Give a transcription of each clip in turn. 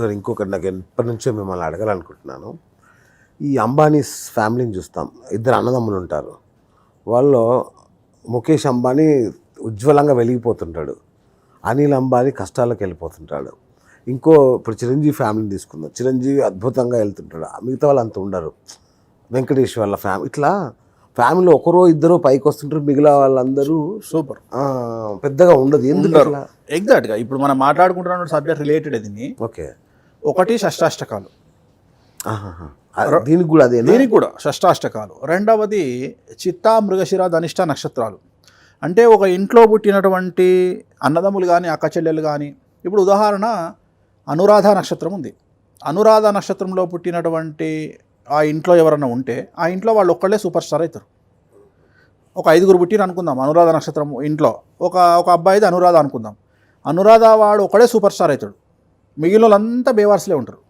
గురుగారు ఇంకొకటి నాకు ఎప్పటి నుంచో మిమ్మల్ని అడగాలనుకుంటున్నాను. ఈ అంబానీస్ ఫ్యామిలీని చూస్తాం. ఇద్దరు అన్నదమ్ములు ఉంటారు. వాళ్ళు ముఖేష్ అంబానీ ఉజ్వలంగా వెలిగిపోతుంటాడు. అనిల్ అంబానీ కష్టాలకు వెళ్ళిపోతుంటాడు. ఇంకో ఇప్పుడు చిరంజీవి ఫ్యామిలీని తీసుకుందాం. చిరంజీవి అద్భుతంగా వెళ్తుంటాడు. మిగతా వాళ్ళు అంత ఉండరు. వెంకటేష్ వాళ్ళ ఫ్యామిలీ ఇట్లా ఫ్యామిలీ ఒకరో ఇద్దరు పైకి వస్తుంటారు. మిగిలిన వాళ్ళందరూ సూపర్. పెద్దగా ఉండదు. ఎందుకు ఎగ్జాక్ట్గా ఇప్పుడు మనం మాట్లాడుకుంటున్న సబ్జెక్ట్ రిలేటెడ్ ఇది ఓకే. ఒకటి షష్టాష్టకాలు. దీనికి కూడా అదే దీనికి కూడా షష్టాష్టకాలు. రెండవది చిత్తా మృగశిర ధనిష్ట నక్షత్రాలు. అంటే ఒక ఇంట్లో పుట్టినటువంటి అన్నదమ్ములు కానీ అక్క చెల్లెలు కానీ ఇప్పుడు ఉదాహరణ అనురాధ నక్షత్రం ఉంది. అనురాధ నక్షత్రంలో పుట్టినటువంటి ఆ ఇంట్లో ఎవరన్నా ఉంటే ఆ ఇంట్లో వాళ్ళు ఒక్కళ్ళే సూపర్ స్టార్ అవుతారు. ఒక ఐదుగురు పుట్టిన అనుకుందాం అనురాధ నక్షత్రం ఇంట్లో. ఒక ఒక అబ్బాయిది అనురాధ అనుకుందాం. అనురాధ వాడు ఒకడే సూపర్ స్టార్ అవుతాడు. మిగిలిన వాళ్ళంతా బేవార్స్లే ఉంటారు.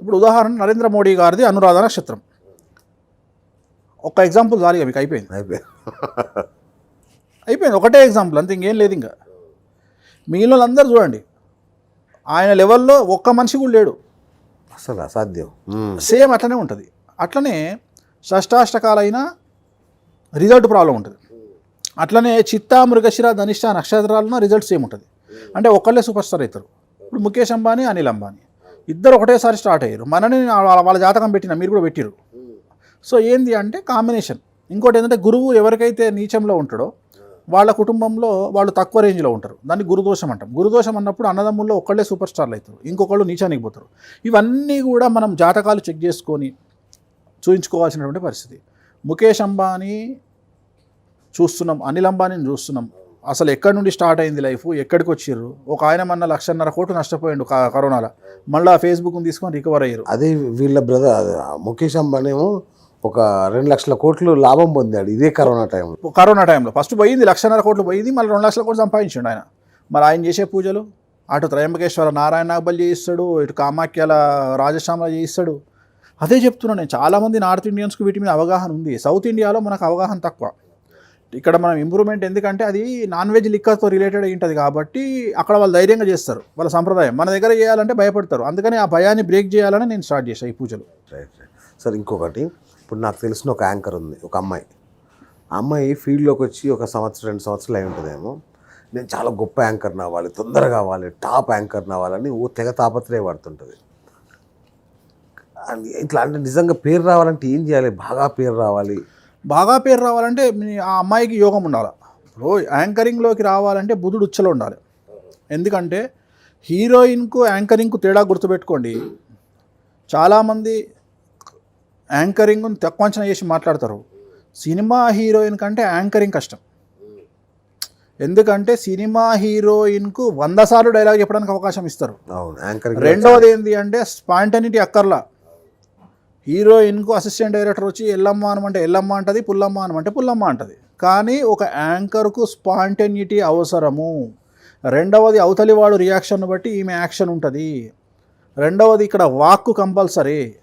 ఇప్పుడు ఉదాహరణ నరేంద్ర మోడీ గారిది అనురాధ నక్షత్రం. ఒక ఎగ్జాంపుల్ చాలు మీకు అయిపోయింది. అయిపోయి అయిపోయింది. ఒకటే ఎగ్జాంపుల్ అంతే ఇంకేం లేదు ఇంకా. మిగిలిన వాళ్ళందరూ చూడండి ఆయన లెవెల్లో ఒక్క మనిషి కూడా లేడు. అసలు అసాధ్యం. సేమ్ అట్లనే ఉంటుంది. అట్లనే షష్టాష్టకాలైన రిజల్ట్ ప్రాబ్లం ఉంటుంది. అట్లనే చిత్తా మృగశిర ధనిష్ట నక్షత్రాలను రిజల్ట్ సేమ్ ఉంటుంది. అంటే ఒకళ్ళే సూపర్ స్టార్ అవుతారు. ఇప్పుడు ముఖేష్ అంబానీ అనిల్ అంబానీ. ఇద్దరు ఒకటేసారి స్టార్ట్ అయ్యారు. మనని వాళ్ళ జాతకం పెట్టిన మీరు కూడా పెట్టిరు సో ఏంది అంటే కాంబినేషన్. ఇంకోటి ఏంటంటే గురువు ఎవరికైతే నీచంలో ఉంటాడో వాళ్ళ కుటుంబంలో వాళ్ళు తక్కువ రేంజ్లో ఉంటారు. దాన్ని గురుదోషం అంటాం. గురుదోషం అన్నప్పుడు అన్నదమ్ముల్లో ఒకళ్ళే సూపర్ స్టార్లు అవుతారు. ఇంకొకళ్ళు నీచానికి పోతారు. ఇవన్నీ కూడా మనం జాతకాలు చెక్ చేసుకొని చూయించుకోవాల్సినటువంటి పరిస్థితి. ముఖేష్ అంబానీ చూస్తున్నాం అనిల్ అంబానీని చూస్తున్నాం. అసలు ఎక్కడి నుండి స్టార్ట్ అయింది లైఫ్? ఎక్కడికి వచ్చిర్రు? ఒక ఆయన మన లక్షన్నర కోట్లు నష్టపోయిండు కరోనాలో. మళ్ళీ ఫేస్బుక్ని తీసుకొని రికవర్ అయ్యారు. అదే వీళ్ళ బ్రదర్ ముఖేష్ అంబానీ ఏమో ఒక రెండు లక్షల కోట్లు లాభం పొందాడు ఇదే కరోనా టైంలో కరోనా టైంలో ఫస్ట్ పోయింది లక్షన్నర కోట్లు పోయింది మళ్ళీ రెండు లక్షల కోట్లు సంపాదించిండు ఆయన. మరి ఆయన చేసే పూజలు? అటు త్రయంబకేశ్వర నారాయణ నాగబల్ చేయిస్తాడు ఇటు కామాఖ్యాల రాజశ్యామల చేయిస్తాడు. అదే చెప్తున్నాను నేను. చాలామంది నార్త్ ఇండియన్స్కి వీటి మీద అవగాహన ఉంది. సౌత్ ఇండియాలో మనకు అవగాహన తక్కువ. ఇక్కడ మనం ఇంప్రూవ్మెంట్ ఎందుకంటే అది నాన్ వెజ్ లిక్కర్తో రిలేటెడ్ ఉంటుంది కాబట్టి అక్కడ వాళ్ళు ధైర్యంగా చేస్తారు వాళ్ళ సంప్రదాయం. మన దగ్గర చేయాలంటే భయపడతారు. అందుకని ఆ భయాన్ని బ్రేక్ చేయాలని నేను స్టార్ట్ చేశాను ఈ పూజలు. రైట్ రైట్ సార్ ఇంకొకటి. ఇప్పుడు నాకు తెలిసిన ఒక యాంకర్ ఉంది ఒక అమ్మాయి. ఆ అమ్మాయి ఫీల్డ్లోకి వచ్చి ఒక సంవత్సరం రెండు సంవత్సరాలు అయి ఉంటుందేమో. నేను చాలా గొప్ప యాంకర్ అవ్వాలి తొందరగా అవ్వాలి టాప్ యాంకర్ అవ్వాలని ఓ తెగ తాపత్రయ పడుతుంటుంది. ఇట్లా అంటే నిజంగా పేరు రావాలంటే ఏం చేయాలి? బాగా పేరు రావాలి. బాగా పేరు రావాలంటే మీ- ఆ అమ్మాయికి యోగం ఉండాలి? ఇప్పుడు యాంకరింగ్లోకి రావాలంటే బుధుడు ఉచ్చలో ఉండాలి. ఎందుకంటే హీరోయిన్కు యాంకరింగ్కు తేడా గుర్తుపెట్టుకోండి. చాలామంది యాంకరింగ్ను తక్కువ అంచనా చేసి మాట్లాడతారు. సినిమా హీరోయిన్ కంటే యాంకరింగ్ కష్టం. ఎందుకంటే సినిమా హీరోయిన్కు వంద సార్లు డైలాగ్ చెప్పడానికి అవకాశం ఇస్తారు. రెండవది ఏంటి అంటే స్పాంటనిటీ అక్కర్లా. హీరోయిన్కు అసిస్టెంట్ డైరెక్టర్ వచ్చి ఎల్లమ్మ అనమంటే ఎల్లమ్మ అంటది పుల్లమ్మ అనమంటే పుల్లమ్మ అంటది. కానీ ఒక యాంకర్కు స్పాంటెన్యుటీ అవసరము. రెండవది అవతలి వాడు రియాక్షన్ బట్టి ఈమె యాక్షన్ ఉంటుంది. రెండవది ఇక్కడ వాక్కు కంపల్సరీ.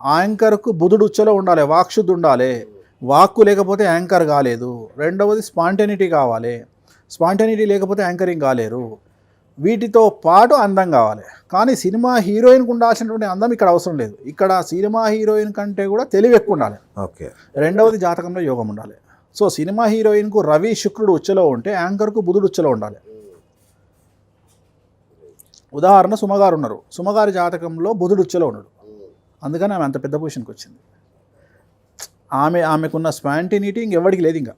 యాంకర్కు బుధుడు ఉచ్చలో ఉండాలి వాక్షుద్ధి ఉండాలి. వాక్కు లేకపోతే యాంకర్ కాలేదు. రెండవది స్పాంటెనిటీ కావాలి. స్పాంటెనిటీ లేకపోతే యాంకరింగ్ కాలేరు. వీటితో పాటు అందం కావాలి. కానీ సినిమా హీరోయిన్కి ఉండాల్సినటువంటి అందం ఇక్కడ అవసరం లేదు. ఇక్కడ సినిమా హీరోయిన్ కంటే కూడా తెలివి ఎక్కువ ఉండాలి. ఓకే. రెండవది జాతకంలో యోగం ఉండాలి. సో సినిమా హీరోయిన్కు రవి శుక్రుడు ఉచ్చలో ఉంటే యాంకర్కు బుధుడు ఉచ్చలో ఉండాలి. ఉదాహరణ సుమగారు ఉన్నారు. సుమగారి జాతకంలో బుధుడు ఉచ్చలో ఉన్నాడు. అందుకని ఆమె అంత పెద్ద పొజిషన్కి వచ్చింది. ఆమె ఆమెకున్న స్పాంటినిటీ ఇంకెవరికి లేదు ఇంకా.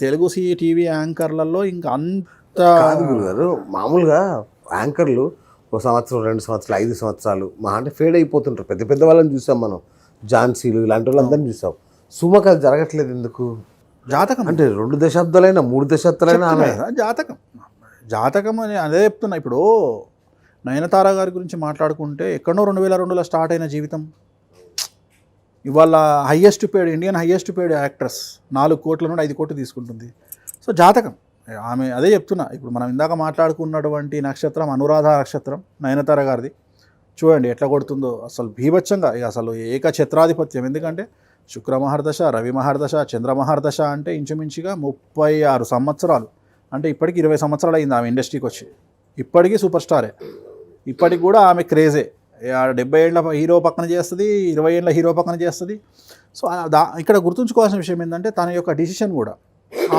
తెలుగు సి టీవీ యాంకర్లలో ఇంకా అంత కాదు గురుగారు మామూలుగా యాంకర్లు ఒక సంవత్సరం రెండు సంవత్సరాలు ఐదు సంవత్సరాలు మా అంటే ఫేడ్ అయిపోతుంటారు. పెద్ద పెద్ద వాళ్ళని చూసాం మనం. ఝాన్సీలు ఇలాంటి వాళ్ళందరినీ చూసాం. సుమక అది జరగట్లేదు ఎందుకు? జాతకం. అంటే రెండు దశాబ్దాలైనా మూడు దశాబ్దాలైనా జాతకం. జాతకం అని అదే చెప్తున్నా. ఇప్పుడు నయనతార గారి గురించి మాట్లాడుకుంటే ఎక్కడో రెండు వేల రెండులో స్టార్ట్ అయిన జీవితం. ఇవాళ highest paid Indian highest paid actress నాలుగు కోట్ల నుండి ఐదు కోట్లు తీసుకుంటుంది. సో జాతకం. ఆమె అదే చెప్తున్నా. ఇప్పుడు మనం ఇందాక మాట్లాడుకున్నటువంటి నక్షత్రం అనురాధ నక్షత్రం నయనతార గారిది. చూడండి ఎట్లా కొడుతుందో. అసలు భీభత్సంగా ఇక అసలు ఏక ఛత్రాధిపత్యం ఎందుకంటే శుక్ర మహర్దశ రవి మహర్దశ చంద్ర మహర్దశ అంటే ఇంచుమించుగా ముప్పై ఆరు సంవత్సరాలు. అంటే ఇప్పటికి ఇరవై సంవత్సరాలు అయింది ఆమె ఇండస్ట్రీకి వచ్చి. ఇప్పటికీ సూపర్ స్టారే. ఇప్పటికి కూడా ఆమె క్రేజే. డెబ్బై ఏళ్ళ హీరో పక్కన చేస్తుంది ఇరవై ఏళ్ళ హీరో పక్కన చేస్తుంది. సో దా ఇక్కడ గుర్తుంచుకోవాల్సిన విషయం ఏంటంటే తన యొక్క డిసిషన్ కూడా.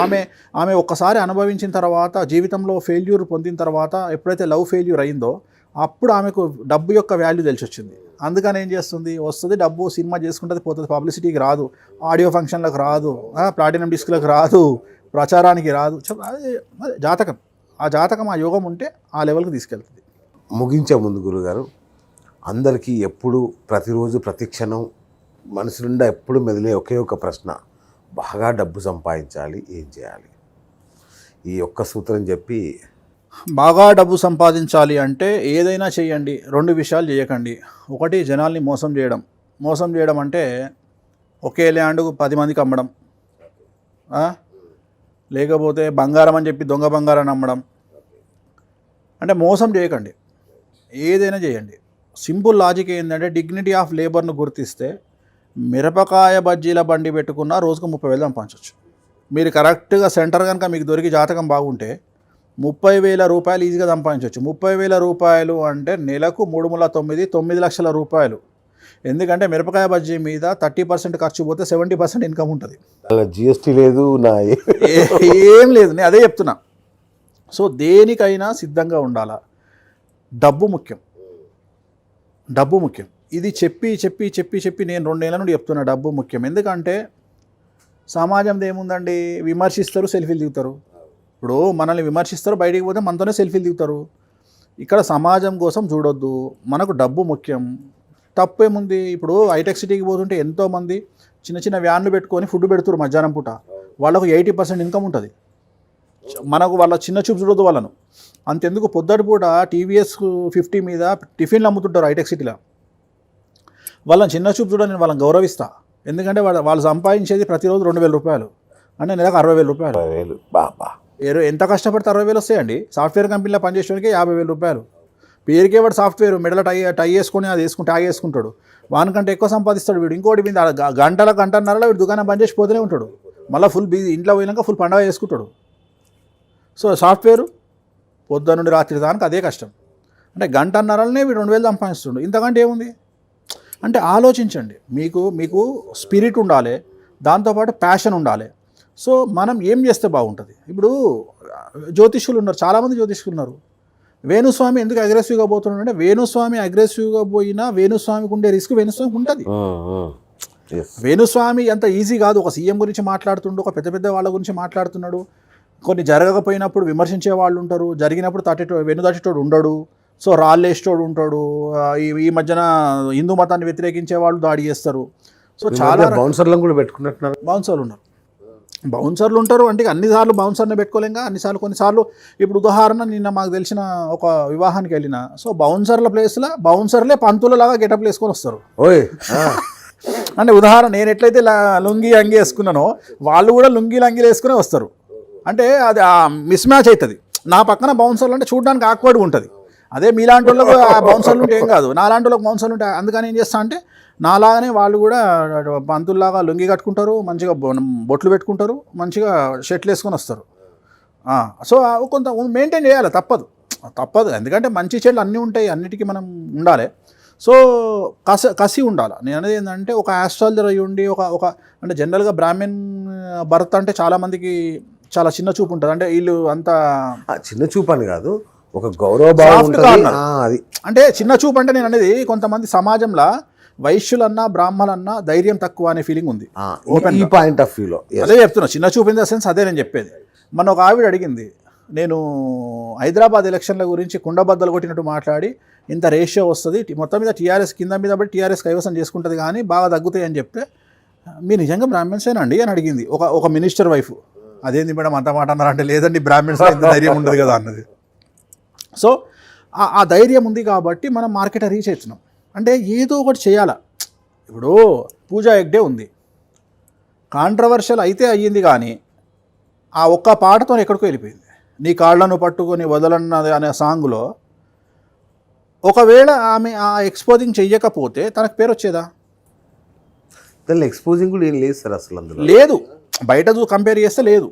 ఆమె ఆమె ఒక్కసారి అనుభవించిన తర్వాత జీవితంలో ఫెయిల్యూర్ పొందిన తర్వాత ఎప్పుడైతే లవ్ ఫెయిల్యూర్ అయిందో అప్పుడు ఆమెకు డబ్బు యొక్క వాల్యూ తెలిసి వచ్చింది అందుకని ఏం చేస్తుంది? వస్తుంది డబ్బు సినిమా చేసుకుంటుంది పోతుంది పబ్లిసిటీకి రాదు ఆడియో ఫంక్షన్లకు రాదు ప్లాటినం డిస్క్లకు రాదు ప్రచారానికి రాదు జాతకం. ఆ జాతకం ఆ యోగం ఉంటే ఆ లెవెల్కి తీసుకెళ్తుంది. ముగించే ముందు గురుగారు అందరికీ ఎప్పుడు ప్రతిరోజు ప్రతి క్షణం మనసు నిండా ఎప్పుడు మెదిలే ఒకే ఒక ప్రశ్న. బాగా డబ్బు సంపాదించాలి ఏం చేయాలి? ఈ ఒక్క సూత్రం చెప్పి బాగా డబ్బు సంపాదించాలి అంటే ఏదైనా చేయండి రెండు విషయాలు చేయకండి. ఒకటి జనాల్ని మోసం చేయడం. మోసం చేయడం అంటే ఒకే ల్యాండ్కు పది మందికి అమ్మడం. లేకపోతే బంగారం అని చెప్పి దొంగ బంగారాన్ని అమ్మడం. అంటే మోసం చేయకండి. ఏదైనా చేయండి. సింపుల్ లాజిక్ ఏంటంటే డిగ్నిటీ ఆఫ్ లేబర్ను గుర్తిస్తే మిరపకాయ బజ్జీల బండి పెట్టుకున్న రోజుకు ముప్పై వేలు సంపాదించవచ్చు మీరు కరెక్ట్గా సెంటర్ కనుక మీకు దొరికి జాతకం బాగుంటే ముప్పై వేల రూపాయలు ఈజీగా సంపాదించవచ్చు ముప్పై వేల రూపాయలు అంటే నెలకు మూడు మూల తొమ్మిది తొమ్మిది లక్షల రూపాయలు. ఎందుకంటే మిరపకాయ బజ్జీ మీద థర్టీ పర్సెంట్ ఖర్చు పోతే సెవెంటీ పర్సెంట్ ఇన్కమ్ ఉంటుంది. అలా జిఎస్టీ లేదు నా ఏం లేదు నేను అదే చెప్తున్నా. సో దేనికైనా సిద్ధంగా ఉండాలా? డబ్బు ముఖ్యం. డబ్బు ముఖ్యం. ఇది చెప్పి చెప్పి చెప్పి చెప్పి నేను రెండేళ్ళ నుండి చెప్తున్నా డబ్బు ముఖ్యం. ఎందుకంటే సమాజంది ఏముందండి? విమర్శిస్తారు సెల్ఫీలు దిగుతారు. ఇప్పుడు మనల్ని విమర్శిస్తారు బయటికి పోతే మనతోనే సెల్ఫీలు దిగుతారు. ఇక్కడ సమాజం కోసం చూడొద్దు. మనకు డబ్బు ముఖ్యం. తప్పు ఏముంది ఇప్పుడు హైటెక్ సిటీకి పోతుంటే ఎంతోమంది చిన్న చిన్న వ్యాన్లు పెట్టుకొని ఫుడ్ పెడుతున్నారు మధ్యాహ్నం పూట. వాళ్ళకు ఎయిటీ పర్సెంట్ ఇన్కమ్ ఉంటుంది. మనకు వాళ్ళ చిన్న చూపు చూడొద్దు వాళ్ళను. అంతెందుకు? పొద్దుటి పూట టీవీఎస్ ఫిఫ్టీ మీద టిఫిన్లు అమ్ముతుంటారు హైటెక్ సిటీలో. వాళ్ళని చిన్న చూపు చూడ నేను వాళ్ళని గౌరవిస్తా. ఎందుకంటే వాళ్ళ వాళ్ళు సంపాదించేది ప్రతిరోజు రెండు వేల రూపాయలు. అంటే నెలకు అరవై వేల రూపాయలు. అరవై వేలు. బాబా ఎంత కష్టపడితే అరవై వేలు వస్తాయండి? సాఫ్ట్వేర్ కంపెనీలో పనిచేసేవాడికి యాభై వేల రూపాయలు. పేరుకే వాడు సాఫ్ట్వేర్ మెడల టై టై వేసుకొని అది వేసుకుంటే ట్యాగ్ వేసుకుంటాడు. వానికంటే ఎక్కువ సంపాదిస్తాడు వీడు. ఇంకోటి మీద గంటల గంటన్నరలో వీడు దుకాణం బంద్ చేసి పోతూనే ఉంటాడు. మళ్ళీ ఫుల్ బిజీ ఇంట్లో పోయినాక ఫుల్ పండగ చేసుకుంటాడు. సో సాఫ్ట్వేర్ పొద్దున్న నుండి రాత్రి దానికి అదే కష్టం. అంటే గంటన్నరలనే వీడు రెండు వేలు సంపాదిస్తుండు ఇంతకంటే ఏముంది? అంటే ఆలోచించండి. మీకు మీకు స్పిరిట్ ఉండాలి దాంతోపాటు ప్యాషన్ ఉండాలి. సో మనం ఏం చేస్తే బాగుంటుంది? ఇప్పుడు జ్యోతిష్యులు ఉన్నారు చాలామంది జ్యోతిష్యులు ఉన్నారు. వేణుస్వామి ఎందుకు అగ్రెసివ్గా పోతున్నాడు అంటే వేణుస్వామి అగ్రెసివ్గా పోయినా వేణుస్వామికి ఉండే రిస్క్ వేణుస్వామికి ఉంటుంది. వేణుస్వామి అంత ఈజీ కాదు. ఒక సీఎం గురించి మాట్లాడుతుండు ఒక పెద్ద పెద్ద వాళ్ళ గురించి మాట్లాడుతున్నాడు. కొన్ని జరగకపోయినప్పుడు విమర్శించే వాళ్ళు ఉంటారు. జరిగినప్పుడు తట్టేటో వెను ఉండడు. సో రాళ్ళేసేటోడు ఉంటాడు. ఈ ఈ మధ్యన హిందూ మతాన్ని వ్యతిరేకించే వాళ్ళు దాడి చేస్తారు. సో చాలా బౌన్సర్లను కూడా పెట్టుకున్నట్టున్నారు. బౌన్సర్లు ఉన్నారు. బౌన్సర్లు ఉంటారు అంటే అన్నిసార్లు బౌన్సర్ని పెట్టుకోలేంగా అన్నిసార్లు కొన్నిసార్లు ఇప్పుడు ఉదాహరణ నిన్న మాకు తెలిసిన ఒక వివాహానికి వెళ్ళిన. సో బౌన్సర్ల ప్లేస్లో బౌన్సర్లే పంతులలాగా గెటప్ వేసుకొని వస్తారు. ఓయ్ అంటే ఉదాహరణ నేను ఎట్లయితే లుంగి అంగి వేసుకున్నానో వాళ్ళు కూడా లుంగి లంగిలు వేసుకునే వస్తారు. అంటే అది మిస్ మ్యాచ్ అవుతుంది. నా పక్కన బౌన్సర్లు అంటే చూడడానికి ఆక్వర్డ్గా ఉంటుంది. అదే మీలాంటి వాళ్ళకు ఆ బౌన్సర్లు ఉంటే ఏం కాదు. నాలాంటి వాళ్ళకి బౌన్సర్లు ఉంటాయి అందుకని ఏం చేస్తా అంటే నాలాగానే వాళ్ళు కూడా పంతుల్లాగా లుంగి కట్టుకుంటారు మంచిగా బొట్లు పెట్టుకుంటారు మంచిగా షర్ట్లు వేసుకొని వస్తారు. సో కొంత మెయింటైన్ చేయాలి తప్పదు. తప్పదు ఎందుకంటే మంచి చెట్లు అన్నీ ఉంటాయి అన్నిటికీ మనం ఉండాలి. సో కసి కసి ఉండాలి. నేను అనేది ఏంటంటే ఒక ఆస్ట్రాలజర్ అయ్యి ఉండి ఒక ఒక అంటే జనరల్గా బ్రాహ్మణ్ భర్త అంటే చాలామందికి చాలా చిన్న చూపు ఉంటుంది. అంటే వీళ్ళు అంత చిన్న చూపు అని కాదు. ఒక గౌరవ భావం అది. అంటే చిన్న చూపు అంటే నేను అనేది కొంతమంది సమాజంలో వైశ్యులన్నా బ్రాహ్మణులన్నా ధైర్యం తక్కువ అనే ఫీలింగ్ ఉంది. ఈ- పాయింట్ ఆఫ్ వ్యూలో అదే చెప్తున్నా చిన్న చూపు ఇన్ ద సెన్స్ అదే నేను చెప్పేది. మన ఒక ఆవిడ అడిగింది నేను హైదరాబాద్ ఎలక్షన్ల గురించి కుండబద్దలు కొట్టినట్టు మాట్లాడి ఇంత రేషియో వస్తుంది మొత్తం మీద టీఆర్ఎస్ కింద మీద బట్టి టీఆర్ఎస్ కైవసం చేసుకుంటుంది కానీ బాగా తగ్గుతాయి అని చెప్తే మీరు నిజంగా బ్రాహ్మణ్సేనండి అని అడిగింది. ఒక ఒక మినిస్టర్ వైఫ్ అదేంది మేడం అంత మాట అన్నారంటే లేదండి బ్రాహ్మణ్స్ ధైర్యం ఉండదు కదా అన్నది. సో ఆ- ధైర్యం ఉంది కాబట్టి మనం మార్కెట్ రీచ్ అవుతున్నాం అంటే ఏదో ఒకటి చేయాలా? ఇప్పుడు పూజా ఎగ్డే ఉంది. కాంట్రవర్షియల్ అయితే అయ్యింది కానీ ఆ ఒక్క పాటతో ఎక్కడికో వెళ్ళిపోయింది. నీ కాళ్ళను పట్టుకొని వదలన్నది అనే సాంగ్లో ఒకవేళ ఆమె ఆ ఎక్స్పోజింగ్ చెయ్యకపోతే తనకు పేరు వచ్చేదా? దానిలో ఎక్స్పోజింగ్ కూడా ఏం లేదు సార్ అసలు అందులో. లేదు. బయట కంపేర్ చేస్తే లేదు.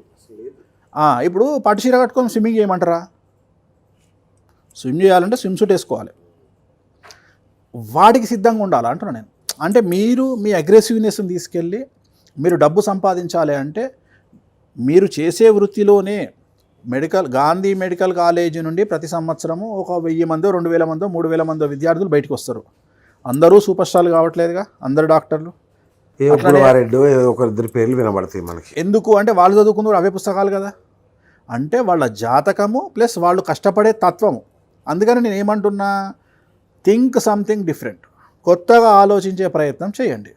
ఇప్పుడు పట్టు చీర కట్టుకొని స్విమ్మింగ్ చేయమంటారా? స్విమ్ చేయాలంటే స్విమ్ సూట్ వేసుకోవాలి. వాటికి సిద్ధంగా ఉండాలి అంటున్నా నేను. అంటే మీరు మీ అగ్రెసివ్నెస్ని తీసుకెళ్ళి మీరు డబ్బు సంపాదించాలి అంటే మీరు చేసే వృత్తిలోనే మెడికల్ గాంధీ మెడికల్ కాలేజీ నుండి ప్రతి సంవత్సరము ఒక వెయ్యి మందో రెండు వేల మందో మూడు వేల మందో విద్యార్థులు బయటకు వస్తారు. అందరూ సూపర్ స్టార్లు కావట్లేదుగా? అందరు డాక్టర్లు? ఒకరిద్దరు పేర్లు వినబడతాయి మనకి. ఎందుకు? అంటే వాళ్ళు చదువుకున్నారు అవే పుస్తకాలు కదా. అంటే వాళ్ళ జాతకము ప్లస్ వాళ్ళు కష్టపడే తత్వము. అందుకని నేను ఏమంటున్నా థింక్ సంథింగ్ డిఫరెంట్ కొత్తగా ఆలోచించే ప్రయత్నం చేయండి.